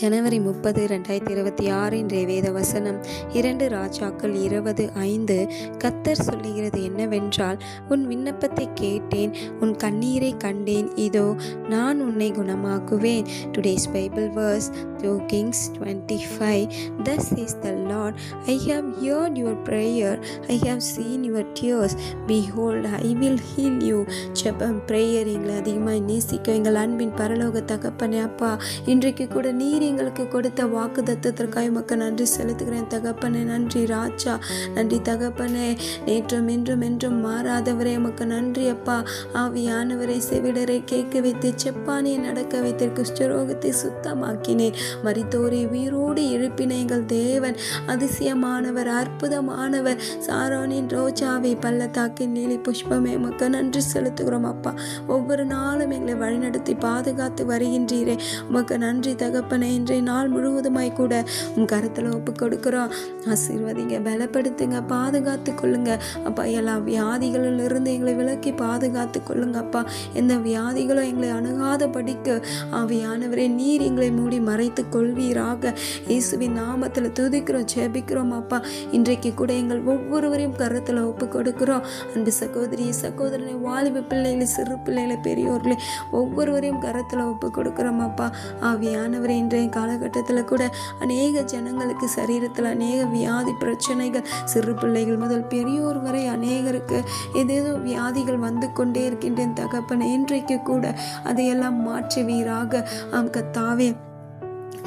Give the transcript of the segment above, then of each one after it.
ஜனவரி முப்பது ரெண்டாயிரத்தி இருபத்தி ஆறு இன்றைய வேத வசனம் இரண்டு ராஜாக்கள் இருபது ஐந்து. கத்தர் சொல்லுகிறது என்னவென்றால் உன் விண்ணப்பத்தை கேட்டேன் உன் கண்ணீரை கண்டேன். இதோ நான் உன்னை குணமாக்குவேன். Today's Bible verse two Kings twenty five thus is the I I heard your prayer, I I seen seen your behold, I I will heal you ஜெபம் ப்ரேயர் எங்களை அதிகமாக நேசிக்க எங்கள் அன்பின் பரலோக தகப்பனே அப்பா. இன்றைக்கு கூட நீர் எங்களுக்கு கொடுத்த வாக்கு தத்துவத்திற்காக உமக்கு நன்றி செலுத்துகிறேன். தகப்பனே நன்றி ராஜா. நன்றி தகப்பனே நேற்றும் என்றும் என்றும் மாறாதவரே உமக்கு நன்றி அப்பா. ஆவியானவரை செவிடரை கேட்க வைத்து செப்பானியை நடக்க வைத்து குஷ்டரோகத்தை சுத்தமாக்கினேன் மறித்தோரை உயிரோடு எழுப்பினைகள் தேவன் அதிசயமானவர் அற்புதமானவர். சாரோனின் ரோஜாவை பள்ளத்தாக்கின் நீலி புஷ்பமே உமக்கு நன்றி செலுத்துகிறோம் அப்பா. ஒவ்வொரு நாளும் எங்களை வழிநடத்தி பாதுகாத்து வருகின்றீரே. உமக்கு நன்றி தகப்பனே இன்றைய நாள் முழுவதுமாய் கூட உன் கருத்தில் ஒப்பு கொடுக்குறோம் ஆசீர்வதிங்க பலப்படுத்துங்க பாதுகாத்து கொள்ளுங்க. அப்பா எல்லா வியாதிகளிலிருந்து எங்களை விலக்கி பாதுகாத்து கொள்ளுங்க அப்பா. எந்த வியாதிகளும் எங்களை அணுகாத படிக்க ஆவியானவரே நீர் எங்களை மூடி மறைத்து கொள்வீராக இயேசுவின் நாமத்தில் துதிக்கிறோம் ஜெபிக்கிறோம் அப்பா. இன்றைக்கு கூட எங்கள் ஒவ்வொருவரையும் கருத்தில் ஒப்பு கொடுக்குறோம் அன்பு சகோதரி சகோதரனை வாலிப பிள்ளைகளை சிறு பிள்ளைகளை பெரியோர்களே ஒவ்வொருவரையும் கரத்தில் ஒப்பு கொடுக்குறோம் அப்பா. ஆவியானவர் இன்றைய காலகட்டத்தில் கூட அநேக ஜனங்களுக்கு சரீரத்தில் அநேக வியாதி பிரச்சனைகள் சிறு பிள்ளைகள் முதல் பெரியோர் வரை அநேகருக்கு ஏதேதோ வியாதிகள் வந்து கொண்டே இருக்கின்றேன். தகப்பன் இன்றைக்கு கூட அதையெல்லாம் மாற்றுவீராக. ஆம் கத்தாவே.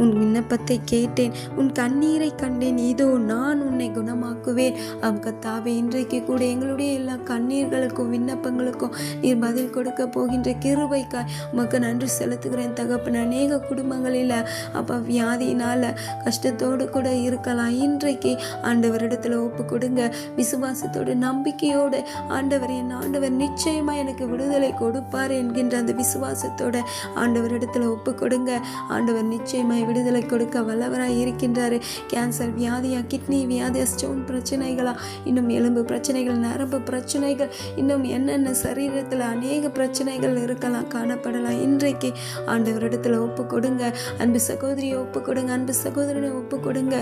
உன் விண்ணப்பத்தை கேட்டேன். உன் கண்ணீரை கண்டேன். இதோ நான் உன்னை குணமாக்குவேன். ஆம் கத்தாவே இன்றைக்கு கூட எங்களுடைய எல்லா கண்ணீர்களுக்கும் விண்ணப்பங்களுக்கும் நீர் பதில் கொடுக்க போகின்ற கிருபைக்காய் உமக்கு நன்றி செலுத்துகிறேன். தகப்பன் அநேக குடும்பங்களில் அப்போ வியாதியினால் கஷ்டத்தோடு கூட இருக்கலாம். இன்றைக்கு ஆண்டவரிடத்தில் ஒப்பு கொடுங்க. விசுவாசத்தோடு நம்பிக்கையோடு ஆண்டவர் என் ஆண்டவர் நிச்சயமாக எனக்கு விடுதலை கொடுப்பார் என்கின்ற அந்த விசுவாசத்தோட ஆண்டவரிடத்தில் ஒப்பு கொடுங்க. ஆண்டவர் நிச்சயமாக விடுதலை கொடுக்க வல்லவராய் இருக்கின்றாரு. கேன்சர் வியாதியா கிட்னி வியாதியா ஸ்டோன் பிரச்சனைகளா இன்னும் எலும்பு பிரச்சனைகள் நரம்பு பிரச்சனைகள் இன்னும் என்னென்ன சரீரத்தில் அநேக பிரச்சனைகள் இருக்கலாம் காணப்படலாம். இன்றைக்கு ஆண்டவரிடத்தில் ஒப்பு கொடுங்க. அன்பு சகோதரியை ஒப்பு கொடுங்க. அன்பு சகோதரனை ஒப்பு கொடுங்க.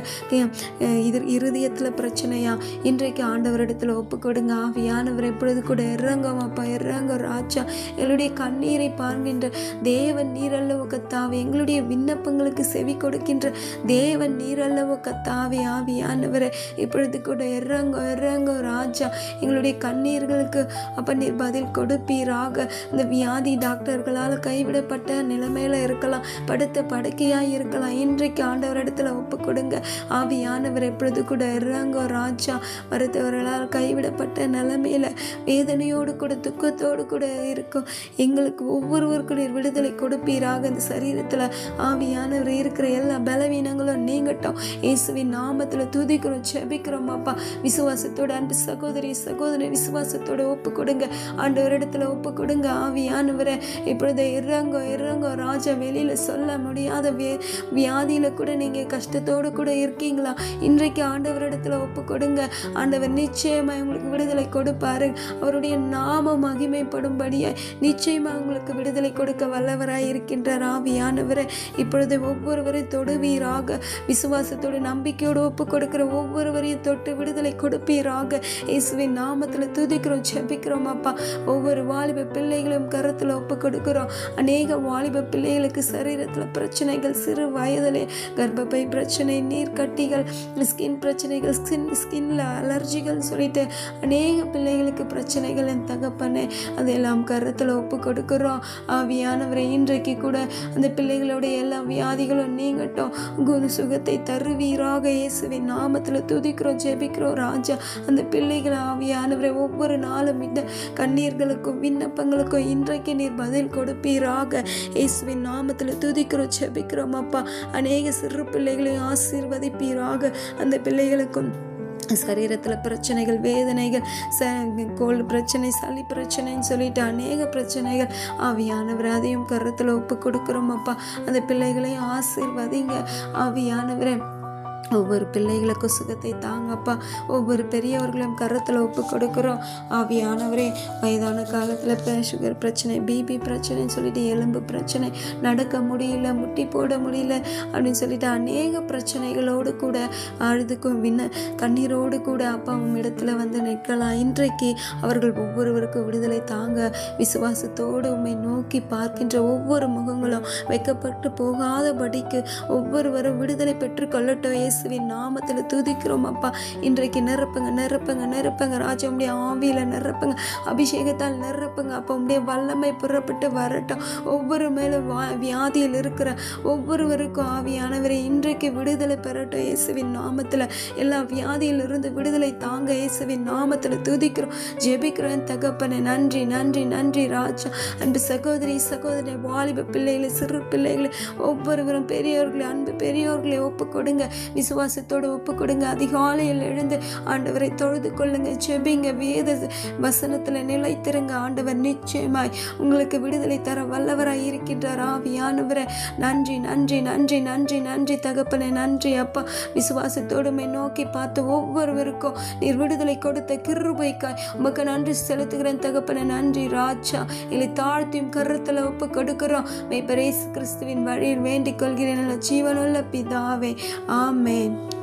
இது இருதயத்தில் பிரச்சனையா? இன்றைக்கு ஆண்டவரிடத்தில் ஒப்பு கொடுங்க. ஆவியானவர் எப்பொழுது கூட இறங்கும். அப்பா இறங்க ராஜா. எங்களுடைய கண்ணீரை பார்க்கின்ற தேவன் நீரல்லவோ கத்தாவே எங்களுடைய விண்ணப்பங்களுக்கு செவி கொடுக்கின்ற தேவன் நீரல்லவோ கத்தாவி ஆவியானவரை. இப்பொழுது கூட இறங்கோ இறங்கோ ராஜா. எங்களுடைய கண்ணீர்களுக்கு அப்போ நீர் பதில் கொடுப்பீராக. இந்த வியாதி டாக்டர்களால் கைவிடப்பட்ட நிலைமையில் இருக்கலாம். படுத்த படுக்கையாக இருக்கலாம். இன்றைக்கு ஆண்டவர் இடத்துல ஒப்பு கொடுங்க ஆவியானவர் எப்பொழுது கூட இறங்கோ ராஜா. மருத்துவர்களால் கைவிடப்பட்ட நிலைமையில் வேதனையோடு கூட துக்கத்தோடு கூட இருக்கும். எங்களுக்கு ஒவ்வொருவருக்கும் நீர் விடுதலை கொடுப்பீராக. இந்த சரீரத்தில் ஆவியானவர் இருக்கிற எல்லா பலவீனங்களும் நீங்கட்டும். இயேசுவின் நாமத்தில் துதிக்கிறோம் செபிக்கிறோம் அப்பா. விசுவாசத்தோட அன்பு சகோதரி சகோதரி விசுவாசத்தோட ஒப்பு கொடுங்க ஆண்டவரிடத்துல ஒப்பு கொடுங்க ஆவியானவரை. இப்பொழுது இறங்கோ இறங்கோ ராஜா வெளியில் சொல்ல முடியாத வே வியாதியில் கூட நீங்கள் கஷ்டத்தோடு கூட இருக்கீங்களா? இன்றைக்கு ஆண்டவரிடத்தில் ஒப்பு கொடுங்க ஆண்டவர் நிச்சயமாக உங்களுக்கு விடுதலை கொடுப்பாரு. அவருடைய நாம மகிமைப்படும்படியே நிச்சயமாக உங்களுக்கு விடுதலை கொடுக்க வல்லவராய் இருக்கின்றார் ஆவியானவரை. இப்பொழுது ஒவ்வொரு ஒவ்வொருவரையும் தொடுவீராக. விசுவாசத்தோடு நம்பிக்கையோடு ஒப்பு கொடுக்கிற ஒவ்வொருவரையும் தொட்டு விடுதலை கொடுப்பீராக. இயேசுவின் நாமத்தில் துதிக்கிறோம் செபிக்கிறோம் அப்பா. ஒவ்வொரு வாலிப பிள்ளைகளையும் கருத்தில் ஒப்பு கொடுக்கிறோம் அநேக வாலிப பிள்ளைகளுக்கு சரீரத்தில் பிரச்சனைகள் சிறு வயதிலே கர்ப்பப்பை பிரச்சனை நீர்க்கட்டிகள் ஸ்கின் பிரச்சனைகள் ஸ்கின் ஸ்கின்ல அலர்ஜிகள் சொல்லிட்டு அநேக பிள்ளைகளுக்கு பிரச்சனைகள் என் தகப்பனே அதையெல்லாம் கருத்தில் ஒப்பு கொடுக்குறோம் ஆவியானவரை இன்றைக்கு கூட அந்த பிள்ளைகளுடைய எல்லா வியாதிகளும் நீங்கட்டும். குரு சுகத்தை தருவீராக இயேசுவின் நாமத்தில் துதிக்கிறோம் ஜெபிக்கிறோம் ராஜா. அந்த பிள்ளைகள் ஆவியானவரை ஒவ்வொரு நாளும் இந்த கண்ணீர்களுக்கும் விண்ணப்பங்களுக்கும் இன்றைக்கு நீர் பதில் கொடுப்பீராக. இயேசுவின் நாமத்தில் துதிக்கிறோம் ஜெபிக்கிறோம் அப்பா. அநேக சிறு பிள்ளைகளையும் ஆசீர்வதிப்பீராக. அந்த பிள்ளைகளுக்கும் சரீரத்தில் பிரச்சனைகள் வேதனைகள் ச கோல்டு பிரச்சனை சளி பிரச்சனைன்னு சொல்லிட்டு அநேக பிரச்சனைகள். ஆவியானவர் அதையும் கருத்தில் ஒப்பு கொடுக்குறோம் அப்பா. அந்த பிள்ளைகளையும் ஆசீர்வதிங்க. ஆவியானவரை ஒவ்வொரு பிள்ளைகளுக்கும் சுகத்தை தாங்கப்பா. ஒவ்வொரு பெரியவர்களும் கருத்தில் ஒப்பு கொடுக்குறோம். ஆவியானவரே வயதான காலத்தில் இப்போ சுகர் பிரச்சனை பிபி பிரச்சனைன்னு சொல்லிட்டு எலும்பு பிரச்சனை நடக்க முடியல முட்டி போட முடியல அப்படின்னு சொல்லிட்டு அநேக பிரச்சனைகளோடு கூட அழுதுக்கும் விண்ண கண்ணீரோடு கூட அப்பா உம் இடத்துல வந்து நிற்கலாம். இன்றைக்கு அவர்கள் ஒவ்வொருவருக்கும் விடுதலை தாங்க விசுவாசத்தோடு உண்மை நோக்கி பார்க்கின்ற ஒவ்வொரு முகங்களும் வைக்கப்பட்டு போகாதபடிக்கு ஒவ்வொருவரும் விடுதலை பெற்றுக்கொள்ளட்டும் எஸ் இயேசுவின் நாமத்தில் துதிக்கிறோம் அப்பா. இன்றைக்கு நிரப்புங்க நிரப்புங்க நிரப்புங்க. ராஜா உடைய ஆவியில் நிரப்புங்க. அபிஷேகத்தால் நிரப்புங்க அப்போ. உடைய வல்லமை புறப்பட்டு வரட்டும். ஒவ்வொரு மேலும் வா வியாதியில் இருக்கிற ஒவ்வொருவருக்கும் ஆவியானவரை இன்றைக்கு விடுதலை பெறட்டும். இயேசுவின் நாமத்தில் எல்லா வியாதியிலிருந்து விடுதலை தாங்க இயேசுவின் நாமத்தில் துதிக்கிறோம். ஜெபிக்கிறோம் தகப்பனை. நன்றி நன்றி நன்றி ராஜா. அன்பு சகோதரி சகோதரி வாலிப பிள்ளைகளை சிறு பிள்ளைகளை ஒவ்வொருவரும் பெரியவர்களை அன்பு பெரியோர்களை ஒப்பு கொடுங்க. விசுவாசத்தோடு ஒப்பு கொடுங்க. அதிகாலையில் எழுந்து ஆண்டவரை தொழுது கொள்ளுங்க செபிங்க வேத வசனத்தில் நிலைத்திருங்க. ஆண்டவர் நிச்சயமாய் உங்களுக்கு விடுதலை தர வல்லவராய் இருக்கின்றார். ஆவியானவரை நன்றி நன்றி நன்றி நன்றி நன்றி. தகப்பனை நன்றி. அப்பா விசுவாசத்தோடுமை நோக்கி பார்த்து ஒவ்வொருவருக்கும் நீர் விடுதலை கொடுத்த கிருபைக்காய் உமக்கு நன்றி செலுத்துகிறேன். தகப்பனை நன்றி. ராஜா இல்லை தாழ்த்தியும் கருத்தில் ஒப்பு கொடுக்கிறோம். மெய்ப்பரேசு கிறிஸ்துவின் வழியில் வேண்டிக் கொள்கிறேன். நல்ல ஜீவனுள்ள பிதாவே. 아멘.